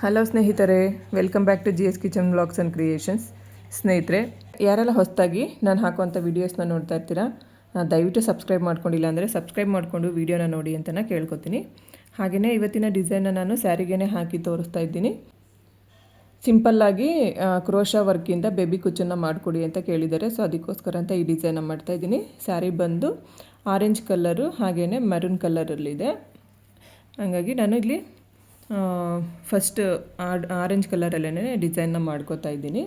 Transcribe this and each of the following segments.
Hello ಸ್ನೇಹಿತರೆ welcome back to G S kitchen blogs and creations ಸ್ನೇಹಿತರೆ, ಯಾರೆಲ್ಲ ಹೊಸದಾಗಿ ನಾನು ಹಾಕುವಂಥ ವೀಡಿಯೋಸ್ನ ನೋಡ್ತಾ ಇರ್ತೀರಾ ದಯವಿಟ್ಟು ಸಬ್ಸ್ಕ್ರೈಬ್ ಮಾಡ್ಕೊಂಡಿಲ್ಲ ಅಂದರೆ ಸಬ್ಸ್ಕ್ರೈಬ್ ಮಾಡಿಕೊಂಡು ವೀಡಿಯೋನ ನೋಡಿ ಅಂತ ನಾನು ಕೇಳ್ಕೊತೀನಿ. ಹಾಗೆಯೇ ಇವತ್ತಿನ ಡಿಸೈನ್ನ ನಾನು ಸ್ಯಾರಿಗೇನೆ ಹಾಕಿ ತೋರಿಸ್ತಾ ಇದ್ದೀನಿ. ಸಿಂಪಲ್ಲಾಗಿ ಕ್ರೋಶಾ ವರ್ಕಿಂದ ಬೇಬಿ ಕುಚ್ಚನ್ನ ಮಾಡಿಕೊಡಿ ಅಂತ ಕೇಳಿದ್ದಾರೆ. ಸೊ ಅದಕ್ಕೋಸ್ಕರ ಅಂತ ಈ ಡಿಸೈನ ಮಾಡ್ತಾಯಿದ್ದೀನಿ ಸ್ಯಾರಿ ಬಂದು ಆರೆಂಜ್ ಕಲ್ಲರು ಹಾಗೆಯೇ ಮೆರೂನ್ ಕಲರಲ್ಲಿದೆ ಹಾಗಾಗಿ ನಾನು ಇಲ್ಲಿ ಫಸ್ಟ್ ಆರೆಂಜ್ ಕಲರಲ್ಲೇ ಡಿಸೈನ್ನ ಮಾಡ್ಕೋತಾ ಇದ್ದೀನಿ.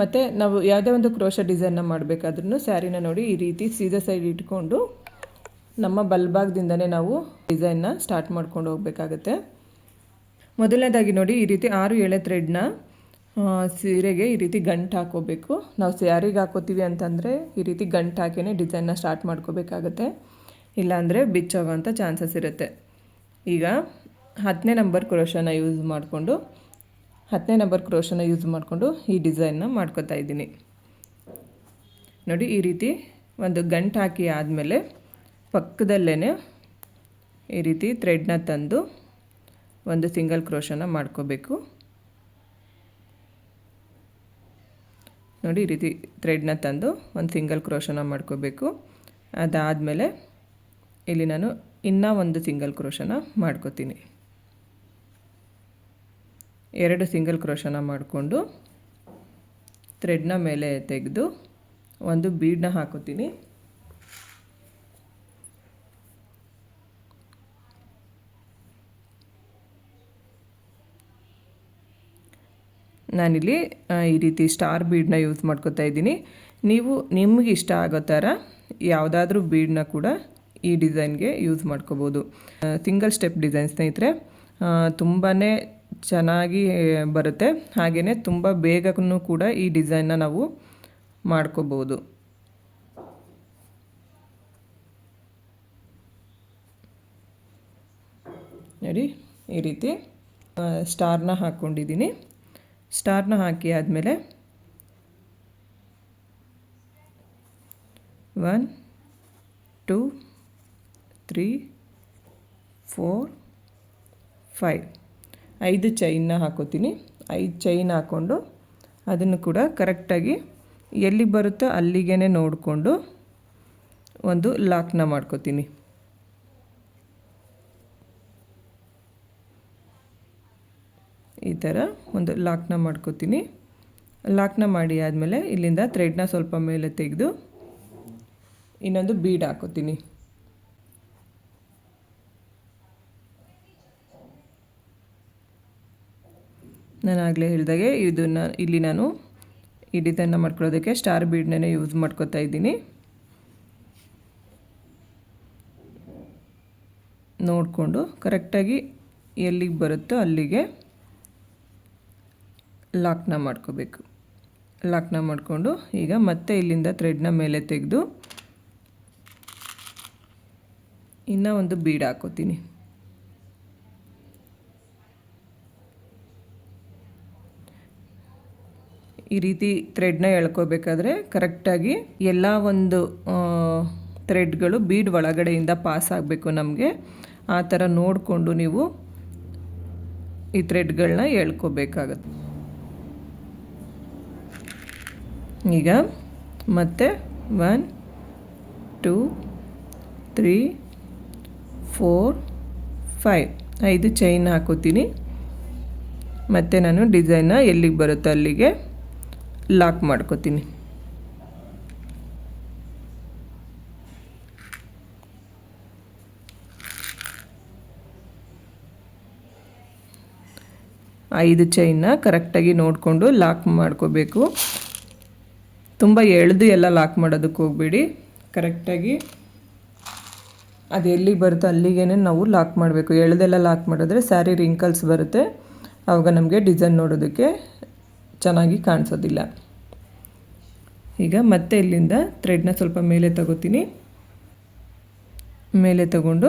ಮತ್ತು ನಾವು ಯಾವುದೇ ಒಂದು ಕ್ರೋಶ ಡಿಸೈನ್ನ ಮಾಡಬೇಕಾದ್ರೂ ಸ್ಯಾರಿನ ನೋಡಿ ಈ ರೀತಿ ಸೀದಾ ಸೈಡ್ ಇಟ್ಕೊಂಡು ನಮ್ಮ ಬಲ್ಭಾಗದಿಂದನೇ ನಾವು ಡಿಸೈನ್ನ ಸ್ಟಾರ್ಟ್ ಮಾಡ್ಕೊಂಡು ಹೋಗಬೇಕಾಗತ್ತೆ. ಮೊದಲನೇದಾಗಿ ನೋಡಿ ಈ ರೀತಿ ಆರು ಎಳೆ ಥ್ರೆಡ್ನ ಸೀರೆಗೆ ಈ ರೀತಿ ಗಂಟು ಹಾಕೋಬೇಕು ನಾವು ಸ್ಯಾರಿಗೆ ಹಾಕೋತೀವಿ ಅಂತಂದರೆ ಈ ರೀತಿ ಗಂಟು ಹಾಕಿನೇ ಡಿಸೈನ್ನ ಸ್ಟಾರ್ಟ್ ಮಾಡ್ಕೋಬೇಕಾಗತ್ತೆ. ಇಲ್ಲಾಂದರೆ ಬಿಚ್ಚೋಗೋಂಥ ಚಾನ್ಸಸ್ ಇರುತ್ತೆ. ಈಗ ಹತ್ತನೇ ನಂಬರ್ ಕ್ರೋಶನ ಯೂಸ್ ಮಾಡಿಕೊಂಡು, ಹತ್ತನೇ ನಂಬರ್ ಕ್ರೋಶನ ಯೂಸ್ ಮಾಡಿಕೊಂಡು ಈ ಡಿಸೈನ್ನ ಮಾಡ್ಕೋತಾ ಇದ್ದೀನಿ. ನೋಡಿ, ಈ ರೀತಿ ಒಂದು ಗಂಟು ಹಾಕಿ ಆದಮೇಲೆ ಪಕ್ಕದಲ್ಲೇ ಈ ರೀತಿ ಥ್ರೆಡ್ನ ತಂದು ಒಂದು ಸಿಂಗಲ್ ಕ್ರೋಶನ ಮಾಡ್ಕೋಬೇಕು. ನೋಡಿ, ಈ ರೀತಿ ಥ್ರೆಡ್ನ ತಂದು ಒಂದು ಸಿಂಗಲ್ ಕ್ರೋಶನ ಮಾಡ್ಕೋಬೇಕು. ಅದಾದಮೇಲೆ ಇಲ್ಲಿ ನಾನು ಇನ್ನೂ ಒಂದು ಸಿಂಗಲ್ ಕ್ರೋಶನ ಮಾಡ್ಕೋತೀನಿ. ಎರಡು ಸಿಂಗಲ್ ಕ್ರೋಶನ ಮಾಡಿಕೊಂಡು ಥ್ರೆಡ್ನ ಮೇಲೆ ತೆಗೆದು ಒಂದು ಬೀಡನ್ನ ಹಾಕೋತೀನಿ. ನಾನಿಲ್ಲಿ ಈ ರೀತಿ ಸ್ಟಾರ್ ಬೀಡನ್ನ ಯೂಸ್ ಮಾಡ್ಕೋತಾ ಇದ್ದೀನಿ. ನೀವು ನಿಮಗೆ ಇಷ್ಟ ಆಗೋ ಥರ ಯಾವುದಾದ್ರೂ ಬೀಡನ್ನ ಕೂಡ ಈ ಡಿಸೈನ್ಗೆ ಯೂಸ್ ಮಾಡ್ಕೋಬೋದು. ಸಿಂಗಲ್ ಸ್ಟೆಪ್ ಡಿಸೈನ್ ಸ್ನೇಹಿತರೆ ತುಂಬಾ ಚೆನ್ನಾಗಿ ಬರುತ್ತೆ. ಹಾಗೆಯೇ ತುಂಬ ಬೇಗನೂ ಕೂಡ ಈ ಡಿಸೈನ್ನ ನಾವು ಮಾಡ್ಕೋಬೋದು. ನೋಡಿ, ಈ ರೀತಿ ಸ್ಟಾರ್ನ ಹಾಕ್ಕೊಂಡಿದ್ದೀನಿ ಸ್ಟಾರ್ನ ಹಾಕಿ ಆದಮೇಲೆ, one, two three four five ಐದು ಚೈನ್ನ ಹಾಕೋತೀನಿ. ಐದು ಚೈನ್ ಹಾಕ್ಕೊಂಡು ಅದನ್ನು ಕೂಡ ಕರೆಕ್ಟಾಗಿ ಎಲ್ಲಿ ಬರುತ್ತೋ ಅಲ್ಲಿಗೆ ನೋಡಿಕೊಂಡು ಒಂದು ಲಾಕ್ನ ಮಾಡ್ಕೋತೀನಿ. ಈ ಥರ ಒಂದು ಲಾಕ್ನ ಮಾಡ್ಕೋತೀನಿ. ಲಾಕ್ನ ಮಾಡಿ ಆದಮೇಲೆ ಇಲ್ಲಿಂದ ಥ್ರೆಡ್ನ ಸ್ವಲ್ಪ ಮೇಲೆ ತೆಗೆದು ಇನ್ನೊಂದು ಬೀಡ್ ಹಾಕೋತೀನಿ. ನಾನು ಆಗಲೇ ಹೇಳಿದಾಗೆ ಇದನ್ನು ಇಲ್ಲಿ ನಾನು ಈ ಡಿಸೈನ್ನ ಮಾಡ್ಕೊಳ್ಳೋದಕ್ಕೆ ಸ್ಟಾರ್ ಬೀಡ್ನೇ ಯೂಸ್ ಮಾಡ್ಕೋತಾ ಇದ್ದೀನಿ. ನೋಡಿಕೊಂಡು ಕರೆಕ್ಟಾಗಿ ಎಲ್ಲಿಗೆ ಬರುತ್ತೋ ಅಲ್ಲಿಗೆ ಲಾಕ್ನ ಮಾಡ್ಕೋಬೇಕು. ಲಾಕ್ನ ಮಾಡಿಕೊಂಡು ಈಗ ಮತ್ತೆ ಇಲ್ಲಿಂದ ಥ್ರೆಡ್ನ ಮೇಲೆ ತೆಗೆದು ಇನ್ನೂ ಒಂದು ಬೀಡ್ ಹಾಕೋತೀನಿ. ಈ ರೀತಿ ಥ್ರೆಡ್ನ ಎಳ್ಕೋಬೇಕಾದ್ರೆ ಕರೆಕ್ಟಾಗಿ ಎಲ್ಲ ಒಂದು ಥ್ರೆಡ್ಗಳು ಬೀಡ್ ಒಳಗಡೆಯಿಂದ ಪಾಸ್ ಆಗಬೇಕು ನಮಗೆ. ಆ ಥರ ನೋಡಿಕೊಂಡು ನೀವು ಈ ಥ್ರೆಡ್ಗಳನ್ನ ಎಳ್ಕೋಬೇಕಾಗತ್ತೆ. ಈಗ ಮತ್ತೆ one two three four five ಐದು ಚೈನ್ ಹಾಕೋತೀನಿ. ಮತ್ತು ನಾನು ಡಿಸೈನ್ನ ಎಲ್ಲಿಗೆ ಬರುತ್ತೆ ಅಲ್ಲಿಗೆ? ಲಾಕ್ ಮಾಡ್ಕೋತೀನಿ. ಐದು ಚೈನ್ನ ಕರೆಕ್ಟಾಗಿ ನೋಡಿಕೊಂಡು ಲಾಕ್ ಮಾಡ್ಕೋಬೇಕು. ತುಂಬ ಎಳೆದು ಎಲ್ಲ ಲಾಕ್ ಮಾಡೋದಕ್ಕೆ ಹೋಗಬೇಡಿ. ಕರೆಕ್ಟಾಗಿ ಅದು ಎಲ್ಲಿಗೆ ಬರುತ್ತೋ ಅಲ್ಲಿಗೇ ನಾವು ಲಾಕ್ ಮಾಡಬೇಕು. ಎಳೆದೆಲ್ಲ ಲಾಕ್ ಮಾಡಿದ್ರೆ ಸ್ಯಾರಿ ರಿಂಕಲ್ಸ್ ಬರುತ್ತೆ. ಆವಾಗ ನಮಗೆ ಡಿಸೈನ್ ನೋಡೋದಕ್ಕೆ ಚೆನ್ನಾಗಿ ಕಾಣಿಸೋದಿಲ್ಲ. ಈಗ ಮತ್ತೆ ಇಲ್ಲಿಂದ ಥ್ರೆಡ್ನ ಸ್ವಲ್ಪ ಮೇಲೆ ತಗೋತೀನಿ. ಮೇಲೆ ತಗೊಂಡು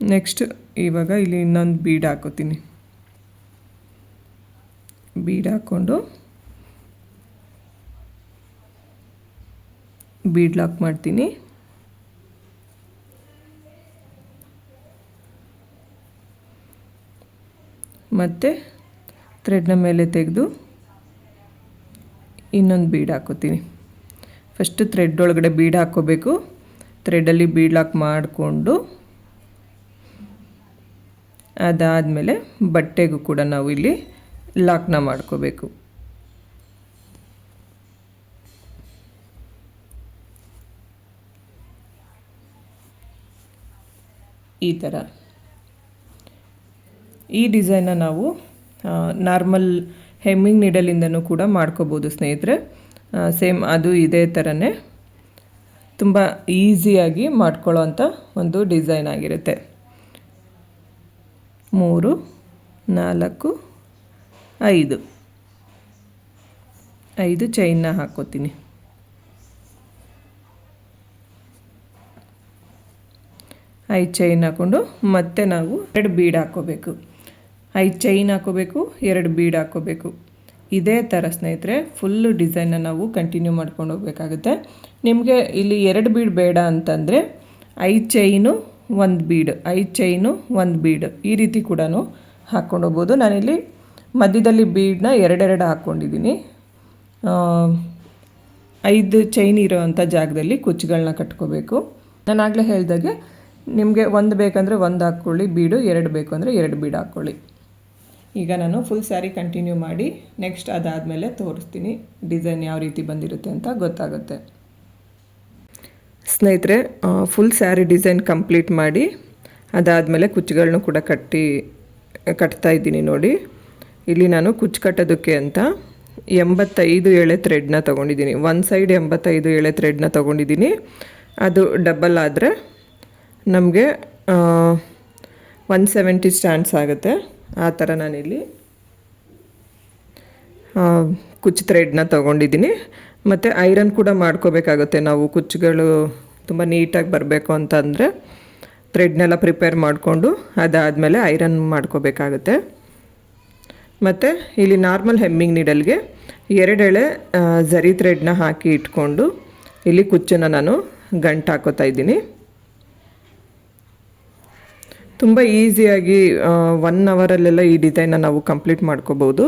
ನೆಕ್ಸ್ಟ್ ಇವಾಗ ಇಲ್ಲಿ ಇನ್ನೊಂದು ಬೀಡ್ ಹಾಕೋತೀನಿ. ಬೀಡ್ ಹಾಕ್ಕೊಂಡು ಬೀಡ್ ಲಾಕ್ ಮಾಡ್ತೀನಿ. ಮತ್ತು ಥ್ರೆಡ್ನ ಮೇಲೆ ತೆಗೆದು ಇನ್ನೊಂದು ಬೀಡ್ ಹಾಕೋತೀನಿ. ಫಸ್ಟು ಥ್ರೆಡ್ ಒಳಗಡೆ ಬೀಡ್ ಹಾಕ್ಕೋಬೇಕು ಥ್ರೆಡಲ್ಲಿ ಬೀಡ್ ಲಾಕ್ ಮಾಡಿಕೊಂಡು ಅದಾದಮೇಲೆ ಬಟ್ಟೆಗೂ ಕೂಡ ನಾವು ಇಲ್ಲಿ ಲಾಕ್ನ ಮಾಡ್ಕೋಬೇಕು. ಈ ಥರ. ಈ ಡಿಸೈನ್ನ ನಾವು ನಾರ್ಮಲ್ ಹೆಮ್ಮಿಂಗ್ ನೀಡಲಿಂದನೂ ಕೂಡ ಮಾಡ್ಕೋಬೋದು ಸ್ನೇಹಿತರೆ. ಸೇಮ್ ಅದು ಇದೇ ಥರನೇ ತುಂಬ ಈಸಿಯಾಗಿ ಮಾಡ್ಕೊಳ್ಳೋವಂಥ ಒಂದು ಡಿಸೈನ್ ಆಗಿರುತ್ತೆ. ಮೂರು, ನಾಲ್ಕು, ಐದು. ಐದು ಚೈನ್ನ ಹಾಕ್ಕೋತೀನಿ. ಐದು ಚೈನ್ ಹಾಕ್ಕೊಂಡು ಮತ್ತೆ ನಾವು ಎರಡು ಬೀಡ್ ಹಾಕ್ಕೋಬೇಕು. ಐದು ಚೈನ್ ಹಾಕೋಬೇಕು, ಎರಡು ಬೀಡ್ ಹಾಕೋಬೇಕು. ಇದೇ ಥರ ಸ್ನೇಹಿತರೆ ಫುಲ್ಲು ಡಿಸೈನ್ನ ನಾವು ಕಂಟಿನ್ಯೂ ಮಾಡ್ಕೊಂಡು ಹೋಗ್ಬೇಕಾಗುತ್ತೆ. ನಿಮಗೆ ಇಲ್ಲಿ ಎರಡು ಬೀಡ್ ಬೇಡ ಅಂತಂದರೆ ಐದು ಚೈನು ಒಂದು ಬೀಡ್ ಐದು ಚೈನು ಒಂದು ಬೀಡ್ ಈ ರೀತಿ ಕೂಡ ಹಾಕ್ಕೊಂಡು ಹೋಗ್ಬೋದು. ನಾನಿಲ್ಲಿ ಮಧ್ಯದಲ್ಲಿ ಬೀಡನ್ನ ಎರಡೆರಡು ಹಾಕ್ಕೊಂಡಿದ್ದೀನಿ ಐದು ಚೈನ್ ಇರೋವಂಥ ಜಾಗದಲ್ಲಿ ಕುಚ್ಚುಗಳನ್ನ ಕಟ್ಕೋಬೇಕು. ನಾನು ಆಗಲೇ ಹೇಳಿದಾಗೆ, ನಿಮಗೆ ಒಂದು ಬೇಕಂದರೆ ಒಂದು ಹಾಕ್ಕೊಳ್ಳಿ, ಬೀಡು ಎರಡು ಬೇಕು ಅಂದರೆ ಎರಡು ಬೀಡು ಹಾಕ್ಕೊಳ್ಳಿ. ಈಗ ನಾನು ಫುಲ್ ಸ್ಯಾರಿ ಕಂಟಿನ್ಯೂ ಮಾಡಿ ನೆಕ್ಸ್ಟ್ ಅದಾದಮೇಲೆ ತೋರಿಸ್ತೀನಿ ಡಿಸೈನ್ ಯಾವ ರೀತಿ ಬಂದಿರುತ್ತೆ ಅಂತ ಗೊತ್ತಾಗುತ್ತೆ. ಸ್ನೇಹಿತರೆ ಫುಲ್ ಸ್ಯಾರಿ ಡಿಸೈನ್ ಕಂಪ್ಲೀಟ್ ಮಾಡಿ ಅದಾದಮೇಲೆ ಕುಚ್ಚುಗಳನ್ನು ಕೂಡ ಕಟ್ಟಿ, ಕಟ್ತಾ ಇದ್ದೀನಿ ನೋಡಿ. ಇಲ್ಲಿ ನಾನು ಕುಚ್ಚು ಕಟ್ಟೋದಕ್ಕೆ ಅಂತ ಎಂಬತ್ತೈದು ಎಳೆ ಥ್ರೆಡ್ನ ತೊಗೊಂಡಿದ್ದೀನಿ. ಒನ್ ಸೈಡ್ ಎಂಬತ್ತೈದು ಎಳೆ ಥ್ರೆಡ್ನ ತೊಗೊಂಡಿದ್ದೀನಿ. ಅದು ಡಬಲ್ ಆದರೆ ನಮಗೆ ಒನ್ ಸೆವೆಂಟಿ ಸ್ಟ್ಯಾಂಡ್ಸ್ ಆಗುತ್ತೆ. ಆ ಥರ ನಾನಿಲ್ಲಿ ಕುಚ್ಚು ಥ್ರೆಡ್ನ ತೊಗೊಂಡಿದ್ದೀನಿ. ಮತ್ತು ಐರನ್ ಕೂಡ ಮಾಡ್ಕೋಬೇಕಾಗುತ್ತೆ. ನಾವು ಕುಚ್ಚುಗಳು ತುಂಬ ನೀಟಾಗಿ ಬರಬೇಕು ಅಂತಂದರೆ ಥ್ರೆಡ್ನೆಲ್ಲ ಪ್ರಿಪೇರ್ ಮಾಡಿಕೊಂಡು ಅದಾದಮೇಲೆ ಐರನ್ ಮಾಡ್ಕೋಬೇಕಾಗುತ್ತೆ. ಮತ್ತು ಇಲ್ಲಿ ನಾರ್ಮಲ್ ಹೆಮ್ಮಿಂಗ್ ನೀಡಲ್ಗೆ ಎರಡೆಳೆ ಝರಿ ಥ್ರೆಡ್ನ ಹಾಕಿ ಇಟ್ಕೊಂಡು ಇಲ್ಲಿ ಕುಚ್ಚನ್ನು ನಾನು ಗಂಟು ಹಾಕೋತಾ ಇದ್ದೀನಿ. ತುಂಬ ಈಸಿಯಾಗಿ ಒನ್ ಅವರಲ್ಲೆಲ್ಲ ಈ ಡಿಸೈನ್ನ ನಾವು ಕಂಪ್ಲೀಟ್ ಮಾಡ್ಕೋಬೋದು.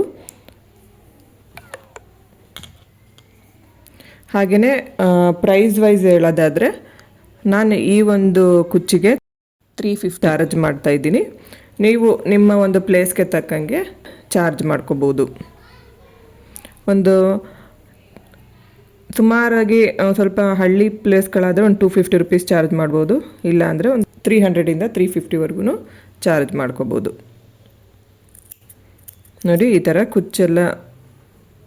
ಹಾಗೆಯೇ ಪ್ರೈಸ್ ವೈಸ್ ಹೇಳೋದಾದರೆ, ನಾನು ಈ ಒಂದು ಕುಚ್ಚಿಗೆ ತ್ರೀ ಫಿಫ್ಟಿ ಚಾರ್ಜ್ ಮಾಡ್ತಾ ಇದ್ದೀನಿ. ನೀವು ನಿಮ್ಮ ಒಂದು ಪ್ಲೇಸ್ಗೆ ತಕ್ಕಂಗೆ ಚಾರ್ಜ್ ಮಾಡ್ಕೋಬೋದು. ಒಂದು ಸುಮಾರಾಗಿ ಸ್ವಲ್ಪ ಹಳ್ಳಿ ಪ್ಲೇಸ್ಗಳಾದರೆ ಒಂದು ಟೂ ಫಿಫ್ಟಿ ರುಪೀಸ್ ಚಾರ್ಜ್ ಮಾಡ್ಬೋದು. ಇಲ್ಲ ಅಂದರೆ ಒಂದು ತ್ರೀ ಹಂಡ್ರೆಡಿಂದ ತ್ರೀ ಫಿಫ್ಟಿವರೆಗೂ ಚಾರ್ಜ್ ಮಾಡ್ಕೋಬೋದು. ನೋಡಿ, ಈ ಥರ ಕುಚ್ಚೆಲ್ಲ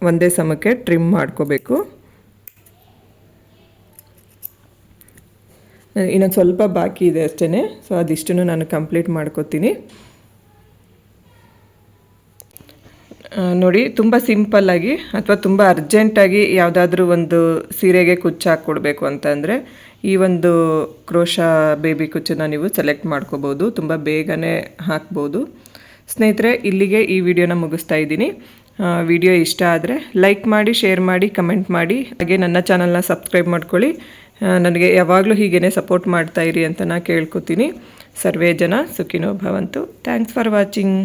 ಒಂದೇ ಸಮಕ್ಕೆ ಟ್ರಿಮ್ ಮಾಡ್ಕೋಬೇಕು. ಇನ್ನೊಂದು ಸ್ವಲ್ಪ ಬಾಕಿ ಇದೆ ಅಷ್ಟೇ ಸೊ ಅದಿಷ್ಟನ್ನು ನಾನು ಕಂಪ್ಲೀಟ್ ಮಾಡ್ಕೋತೀನಿ. ನೋಡಿ, ತುಂಬ ಸಿಂಪಲ್ಲಾಗಿ ಅಥವಾ ತುಂಬ ಅರ್ಜೆಂಟಾಗಿ ಯಾವುದಾದ್ರೂ ಒಂದು ಸೀರೆಗೆ ಕುಚ್ಚು ಹಾಕ್ಕೊಡ್ಬೇಕು ಅಂತಂದರೆ ಈ ಒಂದು ಕ್ರೋಶ ಬೇಬಿ ಕುಚ್ಚನ್ನು ನೀವು ಸೆಲೆಕ್ಟ್ ಮಾಡ್ಕೋಬೋದು. ತುಂಬ ಬೇಗನೆ ಹಾಕ್ಬೋದು. ಸ್ನೇಹಿತರೆ, ಇಲ್ಲಿಗೆ ಈ ವಿಡಿಯೋನ ಮುಗಿಸ್ತಾ ಇದ್ದೀನಿ. ವಿಡಿಯೋ ಇಷ್ಟ ಆದರೆ ಲೈಕ್ ಮಾಡಿ ಶೇರ್ ಮಾಡಿ ಕಮೆಂಟ್ ಮಾಡಿ. ಹಾಗೆ ನನ್ನ ಚಾನಲ್ನ ಸಬ್ಸ್ಕ್ರೈಬ್ ಮಾಡ್ಕೊಳ್ಳಿ. ನನಗೆ ಯಾವಾಗಲೂ ಹೀಗೇ ಸಪೋರ್ಟ್ ಮಾಡ್ತಾ ಇರಿ ಅಂತ ನಾನು ಕೇಳ್ಕೊತೀನಿ. ಸರ್ವೇ ಜನ ಸುಖಿನೋ ಭವಂತು. Thanks for watching